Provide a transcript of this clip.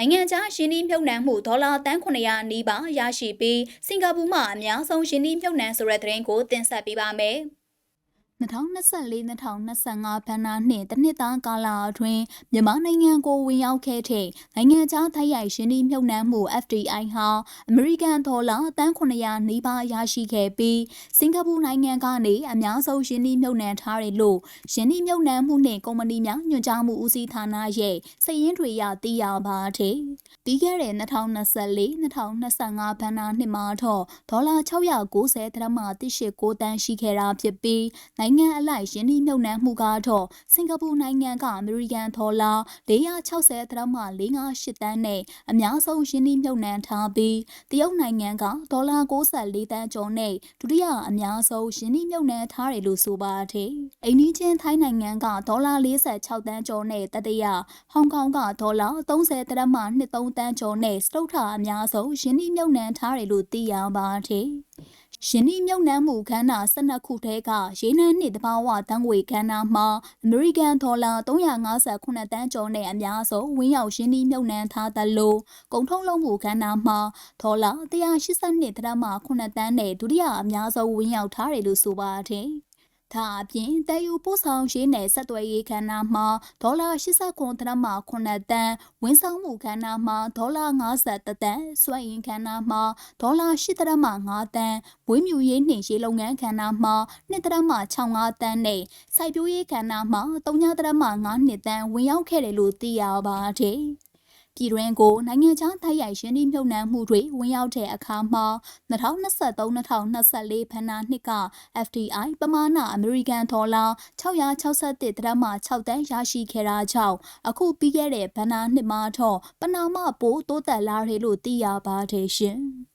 နိုင်ငံခြားရှင်းနှီးမြှုပ်နှံမှုဒေါ်လာတန်း900နီးပါးရရှိပြီးစင်ကာပူမှအများဆုံးရှင်းနှီးမြှုပ်နှံဆိုတဲ့သတင်းကိုတင်ဆက်ပေးပါမယ်။ 2024-2025ဘဏ္ဍာနှစ်တစ်နှစ်သားကာလအတွင်းမြန်မာနိုင်ငံကိုဝင်ရောက်ခဲ့တဲ့နိုင်ငံခြားထိုက်ရိုက်ရှင်းနှီးမြှုပ်နှံမှု FDI ဟာအမေရိကန်ဒေါ်လာတန်း900နီးပါးရရှိခဲ့ပြီးစင်ကာပူနိုင်ငံကနေအများဆုံးရှင်းနှီးမြှုပ်နှံထားတယ်လို့ရှင်းနှီးမြှုပ်နှံမှုနှင့်ကုမ္ပဏီများညွှန်ကြားမှုဦးစီးဌာနရဲ့စာရင်းတွေရသိရပါတယ်။ပြီးခဲ့တဲ့2024-2025ဘဏ္ဍာနှစ်မှာတော့ဒေါ်လာ690ဒရမ189တန်းရှိခဲ့တာဖြစ်ပြီးနိုင်ငံအလိုက်ယင်းနှိမ့်မြုပ်နှံမှုကတော့စင်ကာပူနိုင်ငံကအမေရိကန်ဒေါ်လာ460ဒရမ458တန်းနဲ့အများဆုံးယင်းနှိမ့်မြုပ်နှံထားပြီးတရုတ်နိုင်ငံကဒေါ်လာ64တန်းကျော်နဲ့ဒုတိယအများဆုံးယင်းနှိမ့်မြုပ်နှံထားတယ်လို့ဆိုပါတယ်။အိန္ဒိချင်းထိုင်းနိုင်ငံကဒေါ်လာ46တန်းကျော်နဲ့တတိယဟောင်ကောင်ကဒေါ်လာ30ဒရမ23တန်းကျော်နဲ့စတုထအများဆုံးယင်းနှိမ့်မြုပ်နှံထားတယ်လို့သိရပါတယ်။ ယင်းနှိမြုံနှံမှုခန်းနာ12ခုထဲကရေနံနှင့်တဘာဝတန်းငွေခန်းနာမှာအမေရိကန်ဒေါ်လာ358တန်းကျော်နဲ့အများဆုံးဝင်းရောက်ယင်းနှိမြုံနှံထားသလိုကုန်ထုတ်လုပ်မှုခန်းနာမှာဒေါ်လာ182ဒရမ9တန်းနဲ့ဒုတိယအများဆုံးဝင်းရောက်ထားတယ်လို့ဆိုပါတယ်။ ဒါအပြင်တည်ယူပို့ဆောင်ရေးနယ်ဆက်သွယ်ရေးခန္ဓာမှာဒေါ်လာ89ဒရမ9တန်းဝန်ဆောင်မှုခန္ဓာမှာဒေါ်လာ50တန်းစွမ်းအင်ခန္ဓာမှာဒေါ်လာ10ဒရမ5တန်းဝင်းမြူရေးနှင့်ရေလုပ်ငန်းခန္ဓာမှာ2ဒရမ65တန်းနဲ့စိုက်ပျိုးရေးခန္ဓာမှာ3ဒရမ5နှစ်တန်းဝင်ရောက်ခဲ့တယ်လို့သိရပါတယ်။ ပြည်တွင်းကိုနိုင်ငံခြားတိုက်ရိုက်ရင်းနှီးမြှုပ်နှံမှုတွေဝင်ရောက်တဲ့အခါမှာ2023-2024ဘဏ္ဍာနှစ်က FDI ပမာဏအမေရိကန်ဒေါ်လာ661ဒရမ6တန်းရရှိခဲ့တာကြောင့်အခုပြီးခဲ့တဲ့ဘဏ္ဍာနှစ်မှာတော့ပနာမပိုးတိုးတက်လာတယ်လို့သိရပါတယ်ရှင်။